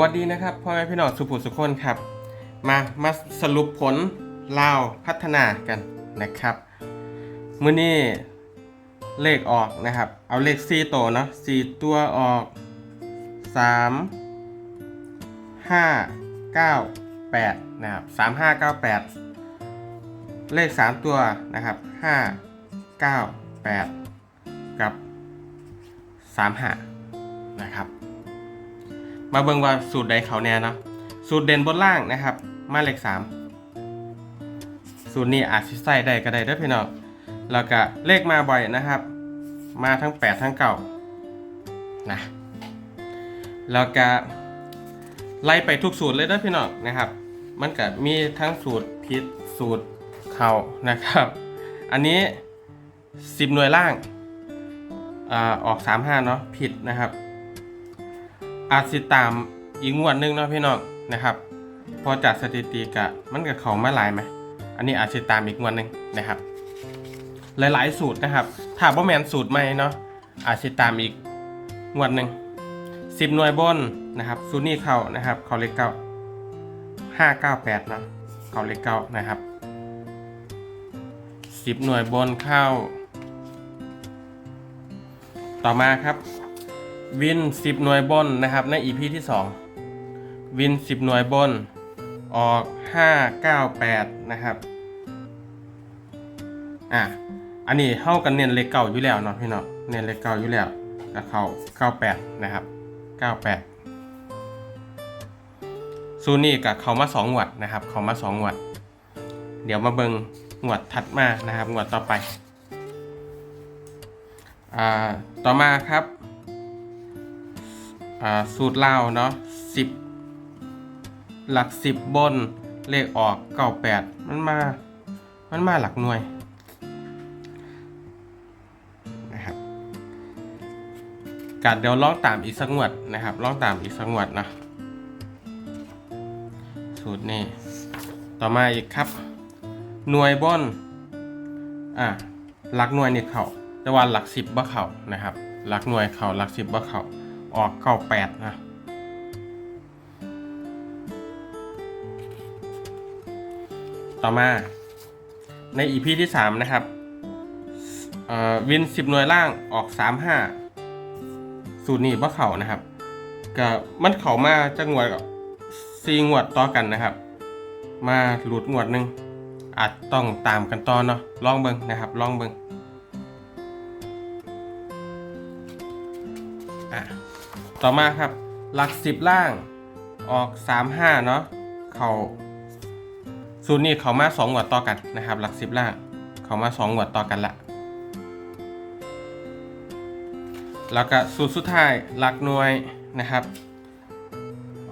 วัสดีนะครับพ่อแม่พี่น้องสุภุสุคนครับ มามาสรุปผลลาวพัฒนากันนะครับมื้อนี้เลขออกนะครับ เอาเลข4ตัวเนาะ4ตัวออก 3 5 9 8นะครับ3 5 9 8 เลข 3 ตัวนะครับ 5 9 8 กับ3 5 มาเบิ่งว่าสูตรใดเขาแน่นะสูตรเด่นบนล่างนะครับ มาเลขสามสูตรนี้อาจสิใส่ได้ก็ได้ด้อพี่น้องแล้วก็เลขมาบ่อยนะครับ มาทั้ง 8 ทั้งเก่านะแล้วก็ไล่ไปทุกสูตรเลยด้อพี่น้องนะครับ มันก็มีทั้งสูตรพิษสูตรเข่านะครับ อันนี้ 10 หน่วยล่างอ่าออก 35 เนาะผิดนะครับ อาจสิตามอีกงวดหนึงเนาะพี่น้องนะครับ พอจากสถิติกะมันกับเขามาหลายไหม อันนี้อาจสิตามอีกงวดหนึงนะครับ หลายๆสูตรนะครับ ถ้าบ่แมนสูตรใหม่เนาะอาจสิตามอีกงวดหนึ่งสิบหน่วยบนนะครับสูนี้เข้านะครับ เขาเลขเก้าห้าเก้าแปดเนาะเขาเลขเก้านะครับสิบหน่วยบนเข้า ต่อมาครับ วิน 10 หน่วยบนนะครับใน EP ที่ 2 วิน 10 หน่วยบน ออก 598 นะครับ อะ อันนี้เข้ากันเน้นเลขเก่าอยู่แล้วเนาะพี่เนาะเน้นเลขเก่าอยู่แล้วกับเขา98 นะครับ 98ซูนี่กับเขามา2หวดนะครับ เขามา2หวด เดี๋ยวมาเบิงหวดถัดมานะครับหวดต่อไป อ่า ต่อมาครับ สูตรเล่าเนาะสิบหลักสิบบนเลขออกเก้าแปดมันมา มันมาหลักหน่วยนะครับการเดี๋ยวลองตามอีกสักงวดนะครับลองตามอีกสักงวดนะสูตรนี้ต่อมาอีกครับ หน่วยบนอะหลักหน่วยนี่เขาแต่ว่าหลักสิบบ่เขานะครับ หลักหน่วยเขาหลักสิบบ่เขา ออกเก้าแปดนะต่อมาในอีพีที่3นะครับวิน10หน่วยล่างออก35สูตรนี้ว่าเข่านะครับก็มันเข่ามาจะงวดกับซีงวดต่อกันนะครับ มาหลุดงวดหนึ่งอาจต้องตามกันต่อเนาะลองเบิงนะครับ ลองเบิง ต่อมาครับ หลักสิบล่างออกสามห้าเนาะเขาสูตรนี้เขามาสองหวดต่อกันนะครับ หลักสิบล่างเขามาสองหวดต่อกันละแล้วก็สูตรสุดท้ายหลักหน่วยนะครับ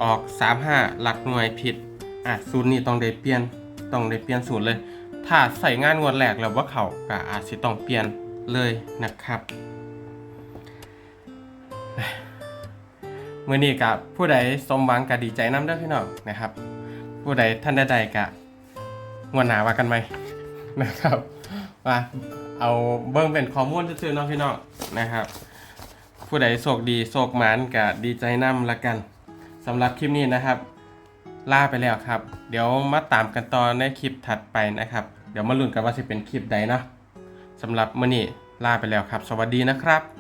ออกสามห้าหลักหน่วยผิดอะสูตรนี้ต้องได้เปลี่ยนต้องได้เปลี่ยนสูตรเลย ถ้าใส่งานงวดแรกแล้วว่าเขาก็อาจจะต้องเปลี่ยนเลยนะครับ มื่อนี้กับผู้ใดสมหวังกับดีใจน้ำเด้อพี่น้องนะครับ ผู้ใดท่านใดๆกับงวดหนาว่ากันไหมนะครับว่าเอาเบิ้งเป็นข้อมูลซื่อๆเน้องพี่น้องนะครับ ผู้ใดโชคดีโชคหมานกับดีใจน้ำละกันสำหรับคลิปนี้นะครับล่าไปแล้วครับ เดี๋ยวมาตามกันต่อในคลิปถัดไปนะครับ เดี๋ยวมาลุ้นกันว่าจะเป็นคลิปใดเนาะสำหรับมื่อนี้ล่าไปแล้วครับ สวัสดีนะครับ